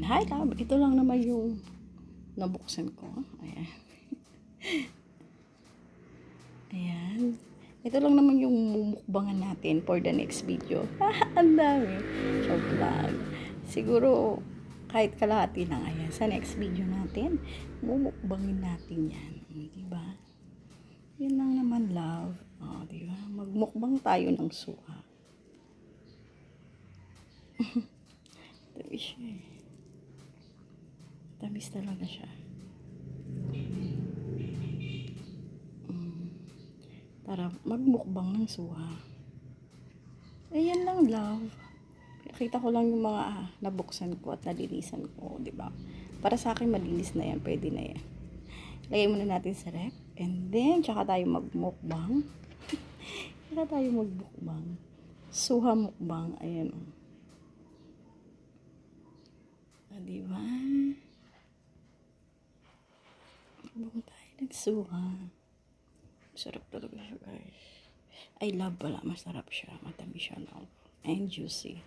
Ayan. Hi, love. Ito lang naman yung nabuksan ko. Ayan. Ayan. Ito lang naman yung mumukbangan natin for the next video. Ang dami. Joke lang. Siguro, kahit kalahati lang. Ayan. Sa next video natin, mumukbangin natin yan. Diba? Yun lang naman, love. O, diba? Magmukbang tayo ng suha. Eh. Tamis talaga siya. Mm. Tara, magmukbang ng suha. Ayan lang, love. Nakita ko lang yung mga ah, nabuksan ko at nalinisan ko, di ba? Para sa akin, malinis na yan. Pwede na yan. Lagay muna natin sa rep. And then, tsaka tayo magmukbang. tsaka tayo magmukbang. Suha mukbang. Ayan. Ah? Mukbang tayo nagsuha. Sarap talaga siya, guys. I love pala. Masarap siya. Matamis siya, love. And juicy.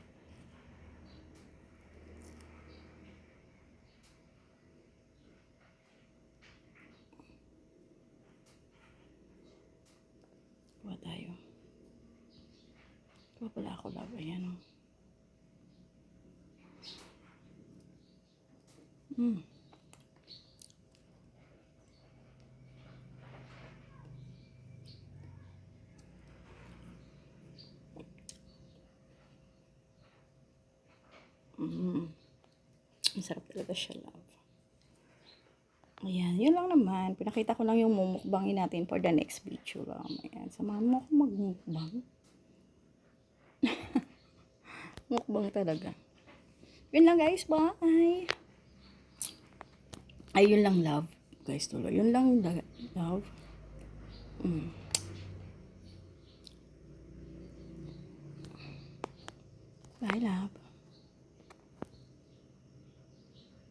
Kuha tayo. Kuha pala ako, love. Ayan, oh. Mm. Mm. Ang sarap talaga siya, love. Ayan, yun lang naman. Pinakita ko lang yung mumukbangin natin for the next video lang. Ayan, samahan mo ako magmukbang. Mukbang talaga. Yun lang guys, bye! Ay, yun lang love. Guys, tuloy. Yun lang la- love. Mm. Bye, love.